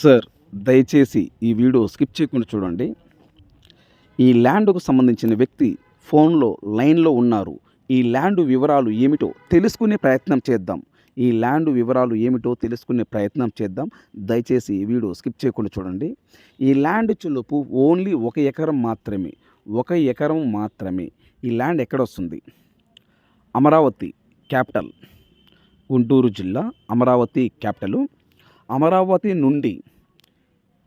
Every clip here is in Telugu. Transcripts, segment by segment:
సార్ దయచేసి ఈ వీడియో స్కిప్ చేయకుండా చూడండి. ఈ ల్యాండ్కు సంబంధించిన వ్యక్తి ఫోన్లో లైన్లో ఉన్నారు. ఈ ల్యాండ్ వివరాలు ఏమిటో తెలుసుకునే ప్రయత్నం చేద్దాం. ఈ ల్యాండ్ వివరాలు ఏమిటో తెలుసుకునే ప్రయత్నం చేద్దాం. దయచేసి ఈ వీడియో స్కిప్ చేయకుండా చూడండి. ఈ ల్యాండ్ చులుపు ఓన్లీ ఒక ఎకరం మాత్రమే ఒక ఎకరం మాత్రమే. ఈ ల్యాండ్ ఎక్కడ వస్తుంది అమరావతి క్యాపిటల్ గుంటూరు జిల్లా అమరావతి క్యాపిటల్. అమరావతి నుండి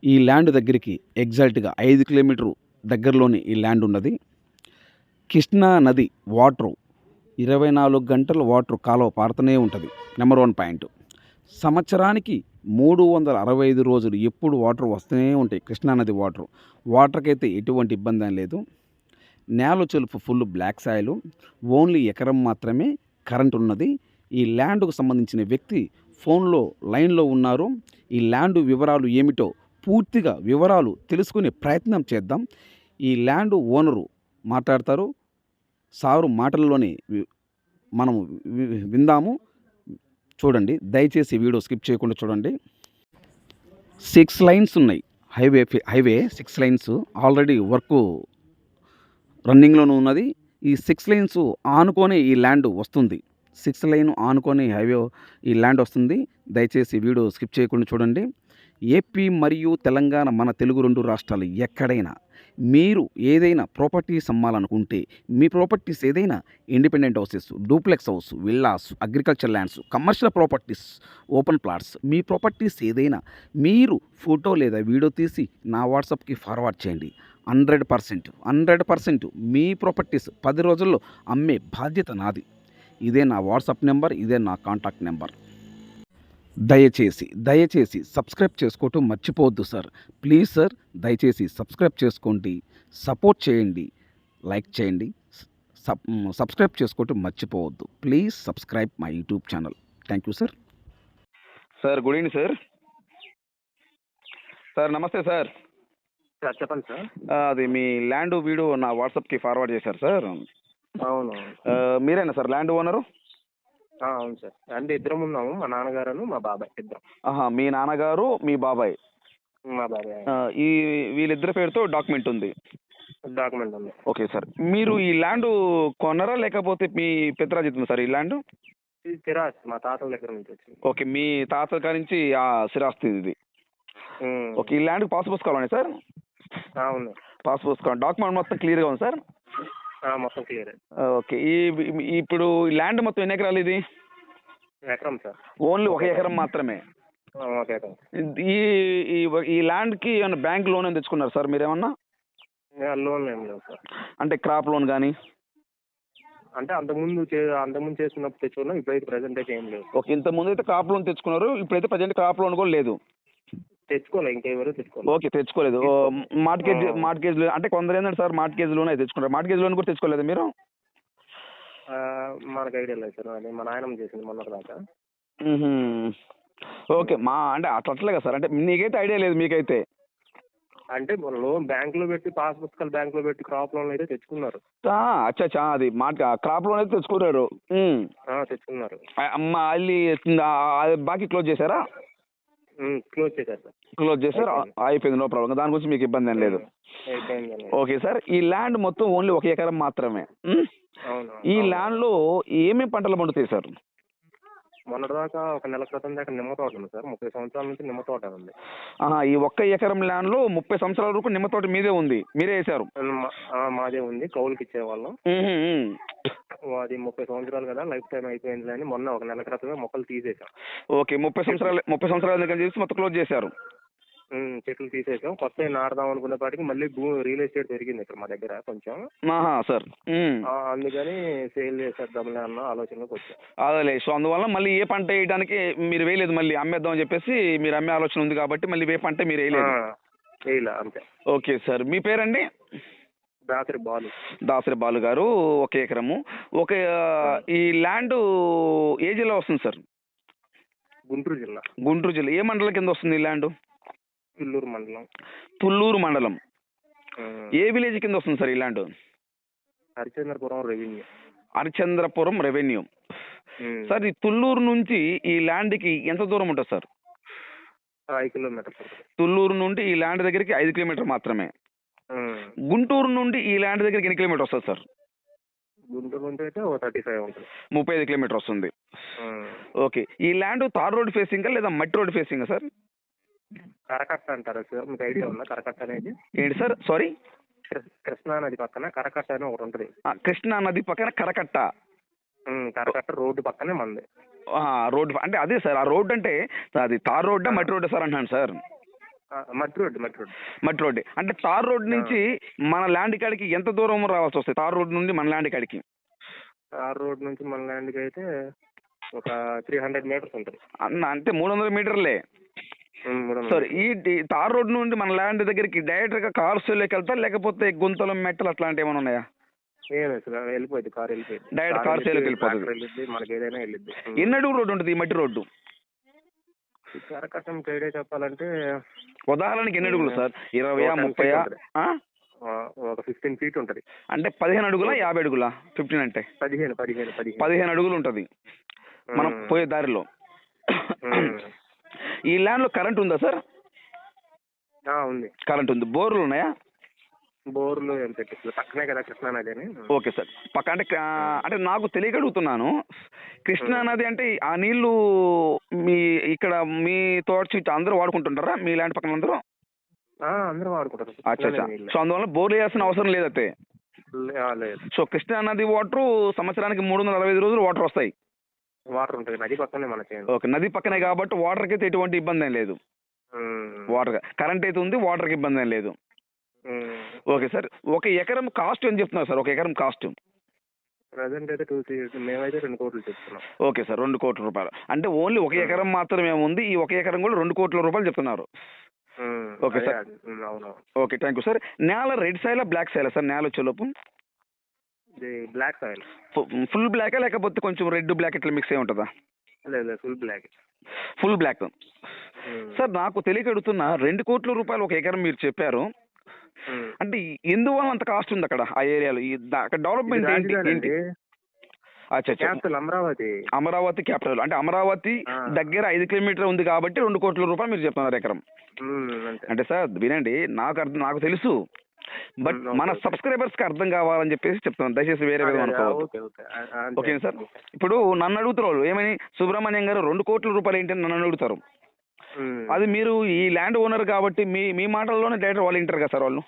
ఈ ల్యాండ్ దగ్గరికి ఎగ్జాక్ట్గా ఐదు కిలోమీటరు దగ్గరలోనే ఈ ల్యాండ్ ఉన్నది. కృష్ణా నది వాటరు ఇరవై నాలుగు గంటల వాటర్ కాలువ పారుతూనే ఉంటుంది నెంబర్ వన్ పాయింట్. సంవత్సరానికి మూడు వందల అరవై ఐదు రోజులు ఎప్పుడు వాటర్ వస్తూనే ఉంటాయి కృష్ణానది వాటర్. వాటర్కి అయితే ఎటువంటి ఇబ్బంది లేదు. నేల చెలుపు ఫుల్ బ్లాక్ సాయిల్. ఓన్లీ ఎకరం మాత్రమే కరెంట్ ఉన్నది. ఈ ల్యాండ్కు సంబంధించిన వ్యక్తి ఫోన్లో లైన్లో ఉన్నారు. ఈ ల్యాండ్ వివరాలు ఏమిటో పూర్తిగా వివరాలు తెలుసుకునే ప్రయత్నం చేద్దాం. ఈ ల్యాండ్ ఓనరు మాట్లాడతారు. సారు మాటల్లోనే వి- మనము విందాము. చూడండి దయచేసి వీడియో స్కిప్ చేయకుండా చూడండి. సిక్స్ లైన్స్ ఉన్నాయి. Highway highway six lines already work రన్నింగ్లోనూ ఉన్నది. ఈ సిక్స్ లైన్స్ ఆనుకొని ఈ ల్యాండ్ వస్తుంది. సిక్స్ లైన్ ఆనుకొని హైవే ఈ ల్యాండ్ వస్తుంది. దయచేసి వీడియో స్కిప్ చేయకుండా చూడండి. ఏపీ మరియు తెలంగాణ మన తెలుగు రెండు రాష్ట్రాలు ఎక్కడైనా మీరు ఏదైనా ప్రాపర్టీస్ అమ్మాలనుకుంటే మీ ప్రాపర్టీస్ ఏదైనా independent houses duplex house villas agriculture lands commercial properties open plots మీ ప్రాపర్టీస్ ఏదైనా మీరు ఫోటో లేదా వీడియో తీసి నా వాట్సాప్కి ఫార్వర్డ్ చేయండి. హండ్రెడ్ పర్సెంట్ హండ్రెడ్ పర్సెంట్ మీ ప్రాపర్టీస్ పది రోజుల్లో అమ్మే బాధ్యత నాది. ఇదే నా వాట్సాప్ నెంబర్ ఇదే నా కాంటాక్ట్ నెంబర్. దయచేసి దయచేసి సబ్స్క్రైబ్ చేసుకోవటం మర్చిపోవద్దు సార్. ప్లీజ్ సార్ దయచేసి సబ్స్క్రైబ్ చేసుకోండి సపోర్ట్ చేయండి లైక్ చేయండి సబ్ సబ్స్క్రైబ్ చేసుకోవటం మర్చిపోవద్దు. Please subscribe my YouTube channel. Thank you sir. Sir good evening sir. Sir నమస్తే సార్. సార్ చెప్పండి సార్. అది మీ ల్యాండ్ వీడియో నా వాట్సాప్కి ఫార్వర్డ్ చేశారు సార్. అవును మీరేనా సార్ ల్యాండ్ ఓనరు అవును సార్. అంటే ఇద్దరం ఉన్నాము మా నాన్నగారును మా బాబాయ్ ఇద్దరం. ఆహా మీ నాన్నగారు మీ బాబాయ్? మా బాబాయ్ ఈ వీళ్ళిద్దరి పేరుతో డాక్యుమెంట్ ఉంది. డాక్యుమెంట్ ఉంది. Okay sir. మీరు ఈ ల్యాండ్ కొన్నారా లేకపోతే మీ పిత్రాజితం సార్ ఈ ల్యాండ్ తిరాస్ మా తాతల దగ్గర నుంచి వచ్చింది. ఓకే మీ తాత గారి నుంచి ఆ స్థిరాస్తి ఇది. ఓకే ఈ ల్యాండ్ పాస్ పుస్తకాలు సార్? ఆ, ఉంది పాస్ పుస్తకం. డాక్యుమెంట్ మొత్తం క్లియర్గా ఉంది సార్? మొత్తం క్లియర్. ఓకే. ఈ ఇప్పుడు ల్యాండ్ మొత్తం ఎన్ని ఎకరాలు ఇది? ఎకరం సార్. ఓన్లీ ఒక ఎకరం మాత్రమే? ఆ, ఒక ఎకరం. ఈ ఈ ఈ ల్యాండ్కి ఏమైనా బ్యాంక్ లోన్ ఏమైనా తెచ్చుకున్నారు సార్ మీరేమన్నా? లోన్ ఏం లేవు సార్. అంటే క్రాప్ లోన్ కానీ అంటే అంతకుముందు చే అంతకుముందు చేసుకున్నప్పుడు తెచ్చుకున్నాం ఇప్పుడైతే ప్రజెంట్ అయితే ఏం లేవు ఓకే ఇంత ముందు అయితే క్రాప్ లోన్ తెచ్చుకున్నారు ఇప్పుడైతే ప్రజెంట్ క్రాప్ లోన్ కూడా లేదు. తెచ్చుకోలే ఇంకెవరు తెచ్చుకోలేదు ఓకే తెచ్చుకోలేదు. మార్కెట్ మార్కెట్ అంటే కొందరు ఏంటంటే సార్ మార్కెట్ లోన్ అయితే తెచ్చుకుంటారు. మార్కెట్ లోన్ కూడా తెచ్చుకోలేదు మీరు? మనకు ఐడియా లేదు సార్ అది మా నాయనమ్మ చేసింది మొన్నటి దాకా. ఓకే మా అంటే అట్లా అట్లే కదా సార్ అంటే నీకైతే ఐడియా లేదు మీకైతే. అంటే లోన్ బ్యాంకులో పెట్టి పాస్ పుస్తకాలు బ్యాంకులో పెట్టి క్రాప్ లోన్ అయితే తెచ్చుకున్నారు. అచ్చా అది మార్కెట్ క్రాప్ లోన్ అయితే తెచ్చుకున్నారు. తెచ్చుకున్నారు. అమ్మ అది బాకీ క్లోజ్ చేశారా? క్లోజ్ చేశారు సార్ క్లోజ్ చేశారు అయిపోయింది. No problem. దాని గురించి మీకు ఇబ్బంది ఏం లేదు. ఓకే సార్ ఈ ల్యాండ్ మొత్తం ఓన్లీ ఒక ఎకరం మాత్రమే. ఈ అవును. ల్యాండ్లో ఏమేమి పంటలు పండుతాయి సార్? మొన్నటిదాకా ఒక నెల క్రితం దాకా నిమ్మ తోట ఉంది సార్. ముప్పై సంవత్సరాల నుంచి నిమ్మ తోట ఉంది. ఆహా, ఈ ఒక్క ఎకరం ల్యాండ్లో ముప్పై సంవత్సరాల వరకు నిమ్మ తోట మీదే ఉంది. మీరే వేశారు. మా- ఆ, మాదే ఉంది. కౌలుకి ఇచ్చేవాళ్ళం. మ్మ్. అది ముప్పై సంవత్సరాలు కదా లైఫ్ టైం అయిపోయింది అని మొన్న ఒక నెల క్రితమే మొక్కలు తీసేసాం ఓకే ముప్పై సంవత్సరాలు ముప్పై సంవత్సరాలు ఎందుకని చెప్పి మొత్తం క్లోజ్ చేశారు. చెట్లు తీసేసాం. కొత్త నాడదాం అనుకునేపాటికి మళ్ళీ భూ రియల్ ఎస్టేట్ పెరిగింది ఇక్కడ మా దగ్గర కొంచెం. ఆహా సార్. ఆ, అందుకని సేల్ చేసేద్దాంలే అన్న ఆలోచనలోకి వచ్చాం. అదేలే సో అందువల్ల మళ్ళీ ఏ పంట వేయడానికి మీరు వేయలేదు మళ్ళీ అమ్మేద్దాం అని చెప్పేసి మీరు అమ్మే ఆలోచన ఉంది కాబట్టి మళ్ళీ ఏ పంట మీరు వేయలేదు. వేయలే అంతే. Okay sir. మీ పేరండి? రాత్రి బాలు. దాసరి బాలు గారు ఒక ఎకరము. ఒక ఈ ల్యాండ్ ఏ జిల్లా వస్తుంది సార్? గుంటూరు జిల్లా. గుంటూరు జిల్లా. ఏ మండలం కింద వస్తుంది ఈ ల్యాండ్? పిల్లూరు మండలం. పుల్లూరు మండలం. ఏ విలేజ్ కింద వస్తుంది sir land? Harichandrapuram revenue. Harichandrapuram revenue. Sir ఈ తుళ్ళూరు నుంచి ఈ ల్యాండ్కి ఎంత దూరం ఉంటుంది సార్? ఐదు కిలోమీటర్స్ ఉంటుంది తుళ్ళూరు నుండి ఈ ల్యాండ్ దగ్గరికి ఐదు కిలోమీటర్ మాత్రమే. గుంటూరు నుండి ఈ ల్యాండ్ దగ్గరికి ఎన్ని కిలోమీటర్ వస్తుంది సార్? గుంటూరు నుంచి అయితే థర్టీ ఫైవ్ ఉంటుంది. ముప్పై ఐదు కిలోమీటర్ వస్తుంది. ఓకే. ఈ ల్యాండ్ తార్ రోడ్ ఫేసింగా లేదా మట్టి రోడ్ ఫేసింగా సార్? కరకట్ట అంటారు సార్? మీకు ఐడియా ఉందా కరకట్ట అనేది? ఏంటి సార్? సారీ కృష్ణా నది పక్కన కరకట్ట అని ఒకటి ఉంటుంది. కృష్ణా నది పక్కన కరకట్ట. ఉమ్, కరకట్ట రోడ్డు పక్కనే మంది. రోడ్ అంటే అదే సార్ ఆ రోడ్ అంటే అది తార్ రోడ్డా మట్టి రోడ్ సార్ అంటున్నాను సార్. ఆ, మట్టి రోడ్డు మట్టి రోడ్డు. మట్టి రోడ్ అంటే తార్ రోడ్ నుంచి మన ల్యాండ్ కాడికి ఎంత దూరం రావాల్సి వస్తుంది తార్ రోడ్ నుండి మన ల్యాండ్ కాడికి? ఆ రోడ్ నుంచి మన ల్యాండ్కి అయితే ఒక త్రీ హండ్రెడ్ మీటర్స్ ఉంటుంది. అన్న అంటే మూడు వందల మీటర్లే. సార్ ఈ తార్ రోడ్ నుండి మన ల్యాండ్ దగ్గరికి డైరెక్ట్గా కార్స్లోకి వెళ్తా లేకపోతే గుంతలు మెట్టలు అట్లాంటివి ఏమైనా ఉన్నాయా? వెళ్ళిపోయింది కార్ వెళ్ళిపోయింది Direct కార్ వెళ్ళిపోతుంది. మనకి ఏదైనా వెళ్ళిద్ది. ఉమ్. ఎన్ని అడుగు రోడ్డు ఉంటుంది ఈ మట్టి రోడ్డు. కరకట్టం చెప్పాలంటే ఉదాహరణకి ఎన్ని అడుగులు సార్? ten ముప్పై ఒక ఫిఫ్టీన్ ఫీట్ ఉంటుంది. అంటే పదిహేను అడుగులా యాభై అడుగులా? ఫిఫ్టీన్ అంటే? పదిహేను పదిహేను పదిహేను. అడుగులు ఉంటుంది. మనం. పోయే దారిలో. ఈ ల్యాండ్లో కరెంట్ ఉందా సార్? ఉంది. కరెంట్ ఉంది. బోర్లు ఉన్నాయా? బోర్లు ఏం పెట్టించలేదు పక్కనే కదా అని. Okay sir. పక్క అంటే అంటే నాకు తెలియక అడుగుతున్నాను కృష్ణా నది అంటే ఆ నీళ్ళు మీ ఇక్కడ మీ తోట చుట్టూ అందరూ వాడుకుంటుంటారా? మీ ల్యాండ్ పక్కన అందరూ? అందరూ వాడుకుంటారు. అచ్చా సో అందువల్ల బోర్లు వేయాల్సిన అవసరం లేదతే సో కృష్ణా నది వాటర్ సంవత్సరానికి మూడు వందల అరవై ఐదు రోజులు వాటర్ వస్తాయి. వాటర్ ఉంటుంది నది పక్కనే మన చేను ఓకే నది పక్కనే కాబట్టి వాటర్కి అయితే ఎటువంటి ఇబ్బంది ఏం లేదు వాటర్ కరెంట్ అయితే ఉంది వాటర్కి ఇబ్బంది ఏం లేదు ఓకే సార్ ఒక ఎకరం కాస్ట్ ఏం చెప్తున్నారు సార్ ఒక ఎకరం కాస్ట్? ప్రజెంట్ అయితే టూ మేమైతే రెండు కోట్లు చెప్తున్నాం. ఓకే సార్ రెండు కోట్ల రూపాయలు. అంటే ఓన్లీ ఒక ఎకరం మాత్రమే ఉంది ఈ ఒక ఎకరం కూడా రెండు కోట్ల రూపాయలు చెప్తున్నారు. Okay sir. Okay thank you sir. నేల రెడ్ సైలా బ్లాక్ సైలా సార్ నేల వచ్చేలోపు ఇది బ్లాక్ సాయిల్ ఫుల్ బ్లాకా లేకపోతే కొంచెం రెడ్ బ్లాక్ ఇట్లా మిక్స్ అయి ఉంటుందా? లేదు full black full black sir నాకు తెలియక అడుగుతున్నా రెండు కోట్ల రూపాయలు ఒక ఎకరం మీరు చెప్పారు. అంటే ఎందువల్ల అంత కాస్ట్ ఉంది అక్కడ ఆ ఏరియాలో? అక్కడ డెవలప్మెంట్ ఏంటి ఏంటి? క్యాపిటల్ అమరావతి. అమరావతి క్యాపిటల్ అంటే అమరావతి. దగ్గర ఐదు కిలోమీటర్ ఉంది కాబట్టి రెండు కోట్ల రూపాయలు మీరు చెప్తున్నారు ఎకరం. అంటే సార్ వినండి నాకు అర్థం నాకు తెలుసు. బట్ మన. సబ్స్క్రైబర్స్కి అర్థం కావాలని చెప్పేసి చెప్తాను దయచేసి వేరే విధంగా అనుకోవద్దు. Okay sir? ఇప్పుడు నన్ను అడుగుతారు ఏమని? సుబ్రహ్మణ్యం గారు రెండు కోట్ల రూపాయలు ఏంటి అని నన్ను అడుగుతారు. అది మీరు ఈ ల్యాండ్ ఓనర్ కాబట్టి మీ మీ మాటల్లోనే డైరెక్ట్ వాళ్ళు వింటారు కదా సార్ వాళ్ళు?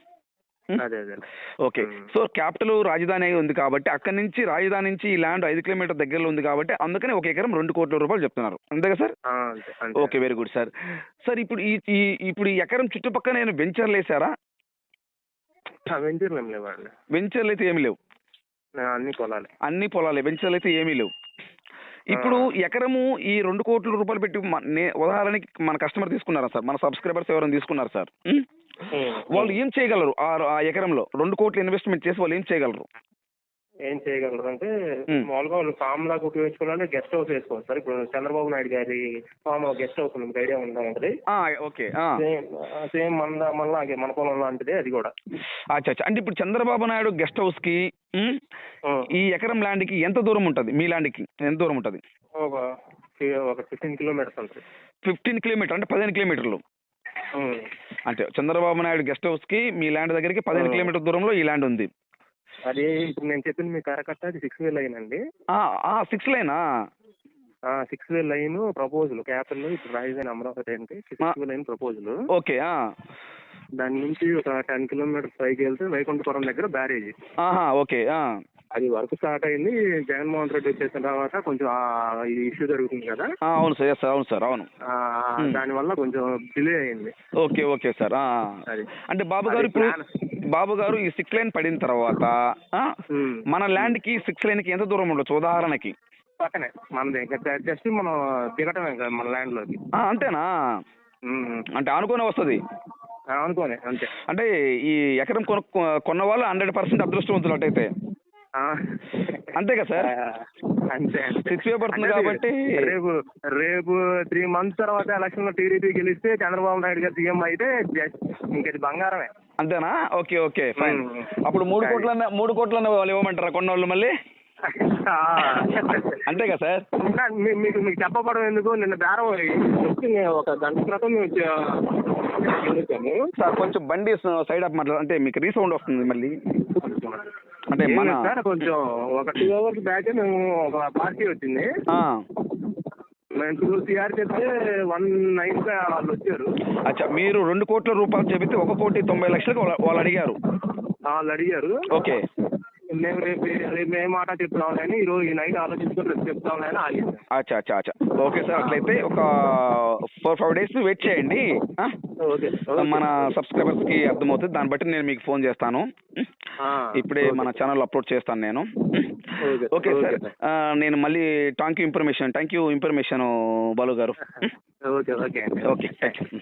ఓకే. సో క్యాపిటల్ రాజధాని అయి ఉంది కాబట్టి అక్కడి నుంచి రాజధాని నుంచి ఈ ల్యాండ్ ఐదు కిలోమీటర్ దగ్గరలో ఉంది కాబట్టి అందుకని ఒక ఎకరం రెండు కోట్ల రూపాయలు చెప్తున్నారు. అంతే కదా sir? Okay very good sir. Sir ఇప్పుడు ఈ ఇప్పుడు ఈ ఎకరం చుట్టుపక్కల నేను వెంచర్లు వేసారా? వెంచర్లు ఏం లేవండి వెంచర్లు అయితే ఏమి లేవు. అన్ని పొలాలే. అన్ని పొలాలే వెంచర్లు అయితే ఏమీ లేవు. ఇప్పుడు ఎకరము ఈ రెండు కోట్ల రూపాయలు పెట్టి ఉదాహరణకి మన కస్టమర్ తీసుకున్నారా సార్? మన సబ్స్క్రైబర్స్ ఎవరైనా తీసుకున్నారు సార్? వాళ్ళు ఏం చేయగలరు? ఆ ఎకరంలో రెండు కోట్ల ఇన్వెస్ట్మెంట్ చేసి వాళ్ళు ఏం చేయగలరు? ఏం చేయగలరు అంటే. మామూలుగా వాళ్ళు ఫామ్ లాగా ఉపయోగించుకోవాలంటే గెస్ట్ హౌస్ వేసుకోవాలి సార్ ఇప్పుడు చంద్రబాబు నాయుడు గారి ఫామ్ గెస్ట్ హౌస్ ఉంది ఐడియా ఉందా ఉంటుంది ఓకే. సేమ్ మన మన మన పొలం లాంటిదే అది కూడా అచ్చా అంటే ఇప్పుడు చంద్రబాబు నాయుడు గెస్ట్ హౌస్కి. ఈ ఎకరం ల్యాండ్కి ఎంత దూరం ఉంటుంది మీ ల్యాండ్కి ఎంత దూరం ఉంటుంది ఒక ఫిఫ్టీన్ కిలోమీటర్స్ ఉంటుంది ఫిఫ్టీన్ కిలోమీటర్ అంటే పదిహేను కిలోమీటర్లు. అంటే చంద్రబాబు నాయుడు గెస్ట్ హౌస్కి మీ ల్యాండ్ దగ్గరికి పదిహేను. కిలోమీటర్ దూరంలో ఈ ల్యాండ్ ఉంది అది ఇప్పుడు నేను చెప్పింది మీకు కరకట్ట అది సిక్స్ వే లైన్ అండి. Six లైనా six way line proposal capital ఇప్పుడు రాజధాని అమరావతి అంటే six way line proposal okay ఆ. దాని నుంచి ఒక టెన్ కిలోమీటర్స్ పైకి వెళ్తే వైకుంఠపురం దగ్గర బ్యారేజ్. ఓకే. అది వర్క్ స్టార్ట్ అయింది. జగన్మోహన్ రెడ్డి వచ్చేసిన తర్వాత కొంచెం ఈ ఇష్యూ జరుగుతుంది కదా? అవును సార్ సార్ అవును సార్ అవును. దానివల్ల కొంచెం డిలే అయింది. ఓకే ఓకే సార్ అంటే బాబు గారు. బాబు గారు ఈ సిక్స్ లైన్ పడిన తర్వాత. మన ల్యాండ్కి సిక్స్ లైన్కి ఎంత దూరం ఉండొచ్చు ఉదాహరణకి? పక్కనే మనది జస్ట్ మనం దిగటమే కదా మన ల్యాండ్లోకి. అంతేనా. అంటే అనుకునే వస్తుంది. అనుకోనే అంతే. అంటే ఈ ఎకరం కొన కొన్న వాళ్ళు హండ్రెడ్ పర్సెంట్ అదృష్టవంతులు అటైతే. ఆ. అంతే కదా సార్? అంతే సిక్స్ పడుతుంది కాబట్టి రేపు రేపు త్రీ మంత్స్ తర్వాత ఎలక్షన్లో టీడీపీ గెలిస్తే చంద్రబాబు నాయుడు గారు సీఎం అయితే ఇంకది బంగారమే అంతేనా ఓకే ఓకే ఫైన్. అప్పుడు మూడు. కోట్ల మూడు కోట్ల వాళ్ళు ఇవ్వమంటారా కొన్న వాళ్ళు మళ్ళీ. అంతే కదా సార్ మీకు మీకు చెప్పబడం ఎందుకు నిన్న బేరం నేను ఒక గంట క్రితం సార్ కొంచెం బండి సైడ్ అప్ మాట్లాడు అంటే మీకు రీసౌండ్ వస్తుంది మళ్ళీ అంటే మన సార్ కొంచెం ఒక టూ అవర్స్ బ్యాక్ మేము ఒక పార్టీ వచ్చింది. మేము టూ సిఆర్ చెప్తే వన్ నైన్ వాళ్ళు వచ్చారు. అచ్చా మీరు రెండు కోట్ల రూపాయలు చెబితే ఒక కోటి తొంభై లక్షలకు వాళ్ళు అడిగారు. వాళ్ళు అడిగారు. ఓకే. మేము రేపు రేపు ఏ మాట చెప్తాం కానీ ఈ రోజు ఈ నైట్ ఆలోచించుకొని రేపు చెప్తాం కానీ ఆగింది. అచ్చా అచ్చా అచ్చా. ఓకే సార్ అట్లయితే ఒక ఫోర్ ఫైవ్ డేస్ వెయిట్ చేయండి? ఓకే మన సబ్స్క్రైబర్స్కి అర్థమవుతుంది. దాన్ని బట్టి నేను మీకు ఫోన్ చేస్తాను. ఇప్పుడే మన ఛానల్ అప్లోడ్ చేస్తాను నేను. ఓకే సార్ నేను మళ్ళీ thank you information thank you information Balu గారు. Okay okay okay thank you